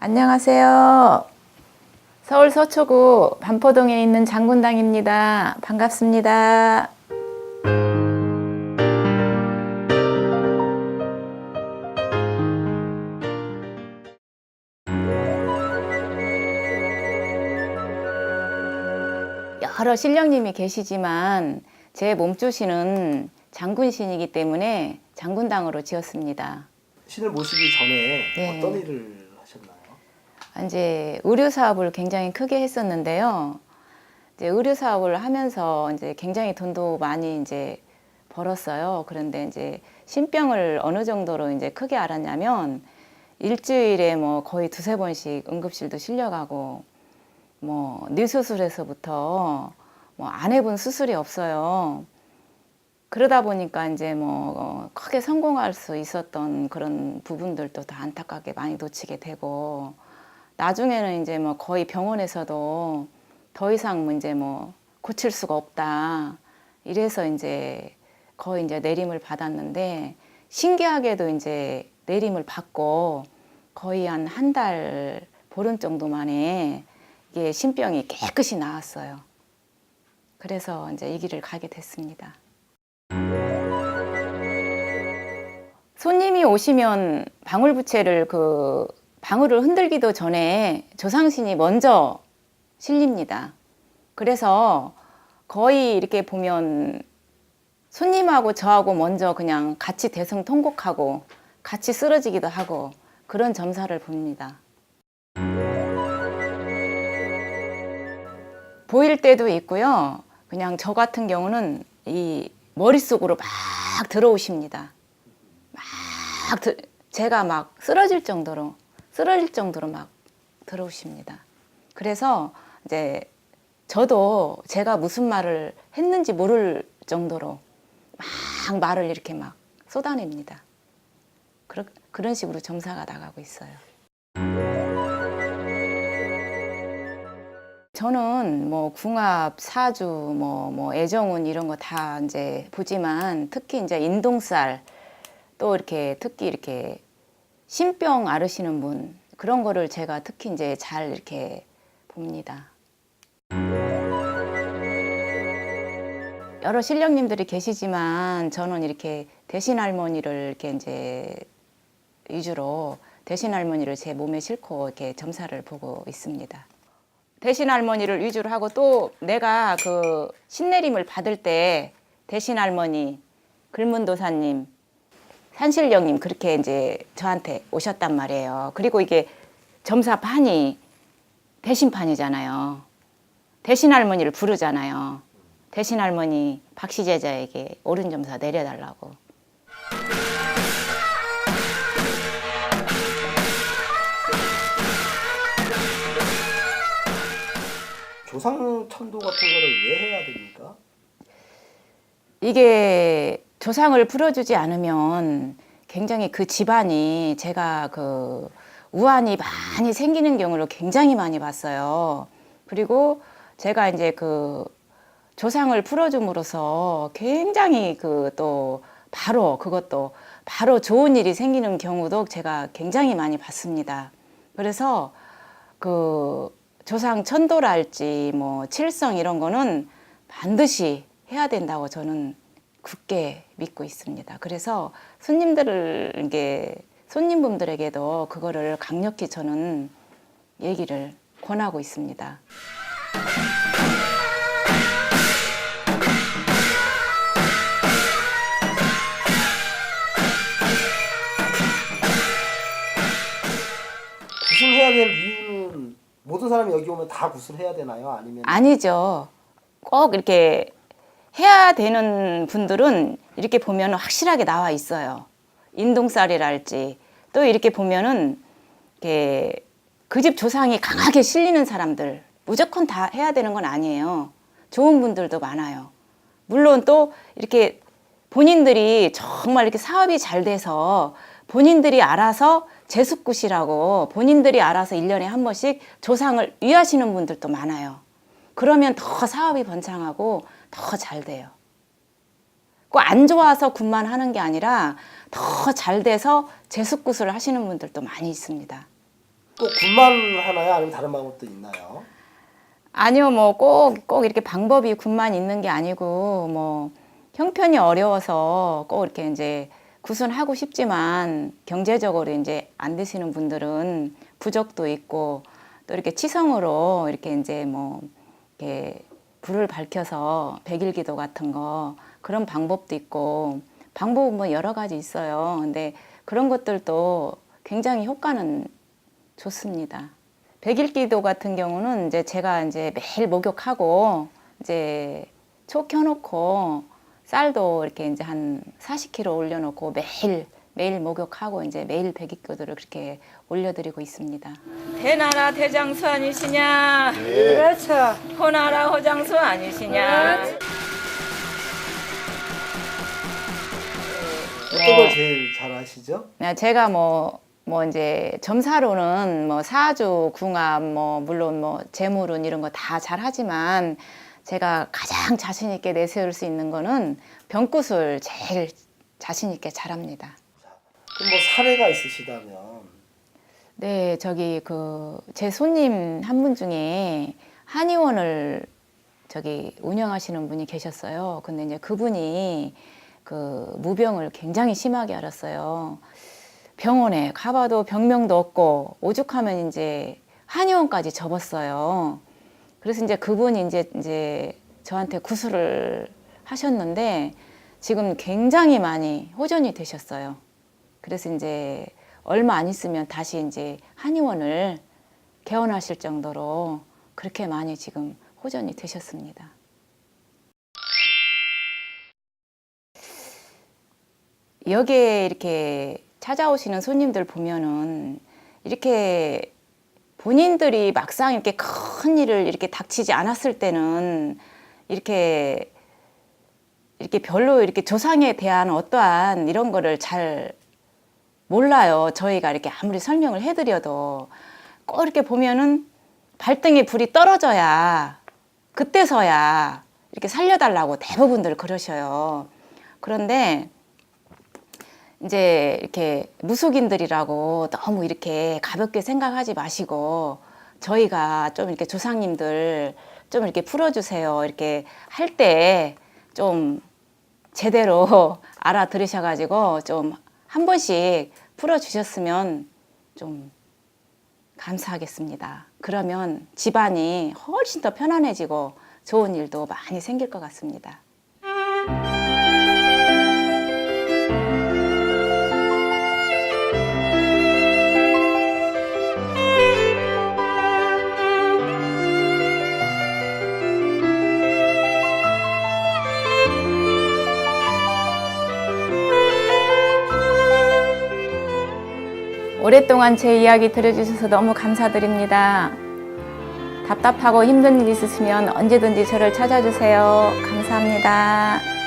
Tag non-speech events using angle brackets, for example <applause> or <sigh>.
안녕하세요. 서울 서초구 반포동에 있는 장군당입니다. 반갑습니다. 여러 신령님이 계시지만 제 몸조시는 장군신이기 때문에 장군당으로 지었습니다. 신을 모시기 전에 네. 어떤 일을? 이제 의류 사업을 굉장히 크게 했었는데요. 이제 의류 사업을 하면서 이제 굉장히 돈도 많이 이제 벌었어요. 그런데 이제 신병을 어느 정도로 이제 크게 알았냐면 일주일에 뭐 거의 두세 번씩 응급실도 실려가고 뭐 뇌수술에서부터 뭐 안 해본 수술이 없어요. 그러다 보니까 이제 뭐 어, 크게 성공할 수 있었던 그런 부분들도 다 안타깝게 많이 놓치게 되고 나중에는 이제 뭐 거의 병원에서도 더 이상 뭐 이제 뭐 고칠 수가 없다. 이래서 이제 거의 이제 내림을 받았는데 신기하게도 이제 내림을 받고 거의 한 한 달 보름 정도 만에 이게 신병이 깨끗이 나았어요. 그래서 이제 이 길을 가게 됐습니다. 손님이 오시면 방울부채를 그 방울을 흔들기도 전에 조상신이 먼저 실립니다. 그래서 거의 이렇게 보면 손님하고 저하고 먼저 그냥 같이 대성통곡하고 같이 쓰러지기도 하고 그런 점사를 봅니다. 보일 때도 있고요. 그냥 저 같은 경우는 이 머릿속으로 막 들어오십니다. 막 드- 제가 막 쓰러질 정도로 쓰러질 정도로 막 들어오십니다. 그래서 이제 저도 제가 무슨 말을 했는지 모를 정도로 막 말을 이렇게 막 쏟아냅니다. 그러, 그런 식으로 점사가 나가고 있어요. 저는 뭐 궁합, 사주, 뭐, 뭐 애정운 이런 거 다 이제 보지만 특히 이제 인동살 또 이렇게 특히 이렇게 신병 앓으시는 분 그런 거를 제가 특히 이제 잘 이렇게 봅니다. 여러 신령님들이 계시지만 저는 이렇게 대신 할머니를 이렇게 이제 위주로 대신 할머니를 제 몸에 싣고 이렇게 점사를 보고 있습니다. 대신 할머니를 위주로 하고 또 내가 그 신내림을 받을 때 대신 할머니, 글문도사님, 산신령님 그렇게 이제 저한테 오셨단 말이에요. 그리고 이게 점사판이 대신판이잖아요. 대신 할머니를 부르잖아요. 대신 할머니 박시제자에게 옳은 점사 내려달라고. 조상 천도 같은 거를 왜 해야 됩니까? 이게 조상을 풀어주지 않으면 굉장히 그 집안이 제가 그 우환이 많이 생기는 경우를 굉장히 많이 봤어요. 그리고 제가 이제 그 조상을 풀어줌으로써 굉장히 그 또 바로 그것도 바로 좋은 일이 생기는 경우도 제가 굉장히 많이 봤습니다. 그래서 그 조상 천도랄지 뭐 칠성 이런 거는 반드시 해야 된다고 저는 굳게 믿고 있습니다. 그래서 손님들을 이게 손님분들에게도 그거를 강력히 저는 얘기를 권하고 있습니다. 구술해야 될 이유는 모든 사람이 여기 오면 다 구술해야 되나요? 아니면 아니죠. 꼭 이렇게 해야 되는 분들은 이렇게 보면 확실하게 나와 있어요. 인동살이랄지 또 이렇게 보면은 이렇게 그 집 조상이 강하게 실리는 사람들 무조건 다 해야 되는 건 아니에요. 좋은 분들도 많아요. 물론 또 이렇게 본인들이 정말 이렇게 사업이 잘 돼서 본인들이 알아서 제숙굿이라고 본인들이 알아서 일년에한 번씩 조상을 위하시는 분들도 많아요. 그러면 더 사업이 번창하고 더 잘 돼요. 꼭 안 좋아서 굿만 하는 게 아니라 더 잘 돼서 제숙굿을 하시는 분들도 많이 있습니다. 꼭 군만 하나요? 아니면 다른 방법도 있나요? 아니요, 뭐 꼭 꼭 이렇게 방법이 군만 있는 게 아니고 뭐 형편이 어려워서 꼭 이렇게 이제 구순하고 싶지만 경제적으로 이제 안 되시는 분들은 부적도 있고 또 이렇게 치성으로 이렇게 이제 뭐 이렇게 불을 밝혀서 백일 기도 같은 거 그런 방법도 있고 방법은 뭐 여러 가지 있어요. 근데 그런 것들도 굉장히 효과는 좋습니다. 백일 기도 같은 경우는 이제 제가 이제 매일 목욕하고 이제 초 켜놓고 쌀도 이렇게 이제 한 40kg 올려놓고 매일 매일 목욕하고 이제 매일 백일기도를 그렇게 올려드리고 있습니다. 대나라 대장수 아니시냐? 그렇죠. 호나라 호장수 아니시냐? 어떤 걸 제일 잘 하시죠? 네, 제가 뭐, 뭐 이제 점사로는 뭐 사주, 궁합, 뭐 물론 뭐 재물운 이런 거 다 잘하지만 제가 가장 자신 있게 내세울 수 있는 거는 병구술 제일 자신 있게 잘합니다. 그럼 뭐 사례가 있으시다면 네, 저기 그 제 손님 한 분 중에 한의원을 저기 운영하시는 분이 계셨어요. 근데 이제 그분이 그 무병을 굉장히 심하게 앓았어요. 병원에 가봐도 병명도 없고 오죽하면 이제 한의원까지 접었어요. 그래서 이제 그분이 이제 이제 저한테 구술을 하셨는데 지금 굉장히 많이 호전이 되셨어요. 그래서 이제 얼마 안 있으면 다시 이제 한의원을 개원하실 정도로 그렇게 많이 지금 호전이 되셨습니다. 여기에 이렇게 찾아오시는 손님들 보면은 이렇게 본인들이 막상 이렇게 큰 일을 이렇게 닥치지 않았을 때는 이렇게 이렇게 별로 이렇게 조상에 대한 어떠한 이런 거를 잘 몰라요. 저희가 이렇게 아무리 설명을 해드려도 꼭 이렇게 보면은 발등에 불이 떨어져야 그때서야 이렇게 살려달라고 대부분들 그러셔요. 그런데 이제 이렇게 무속인들이라고 너무 이렇게 가볍게 생각하지 마시고 저희가 좀 이렇게 조상님들 좀 이렇게 풀어주세요. 이렇게 할 때 좀 제대로 <laughs> 알아들으셔가지고 좀 한 번씩 풀어주셨으면 좀 감사하겠습니다. 그러면 집안이 훨씬 더 편안해지고 좋은 일도 많이 생길 것 같습니다. 오랫동안 제 이야기 들어주셔서 너무 감사드립니다. 답답하고 힘든 일 있으시면 언제든지 저를 찾아주세요. 감사합니다.